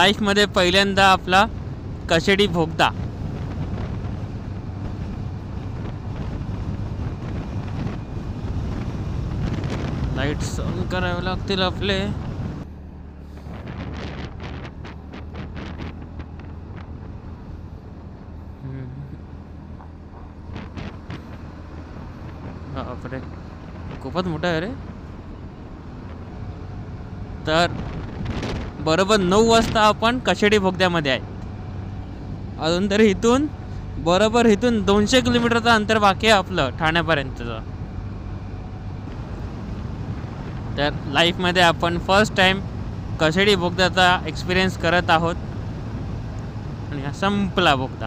लाईफमध्ये पहिल्यांदा आपला कशेडी भोगदा लाईट्स ऑन करावे लागतील आपले. बापरे. खूपच मोठा आहे रे. तर बरोबर नऊ वाजता आपण कशेडी बोगद्यामध्ये आहे. अजून तरी इथून बरोबर इथून दोनशे किलोमीटरचं अंतर बाकी आहे आपलं ठाण्यापर्यंतचं. तर लाईफमध्ये आपण फर्स्ट टाईम कशेडी बोगद्याचा एक्सपिरियन्स करत आहोत. आणि संपला बोगदा.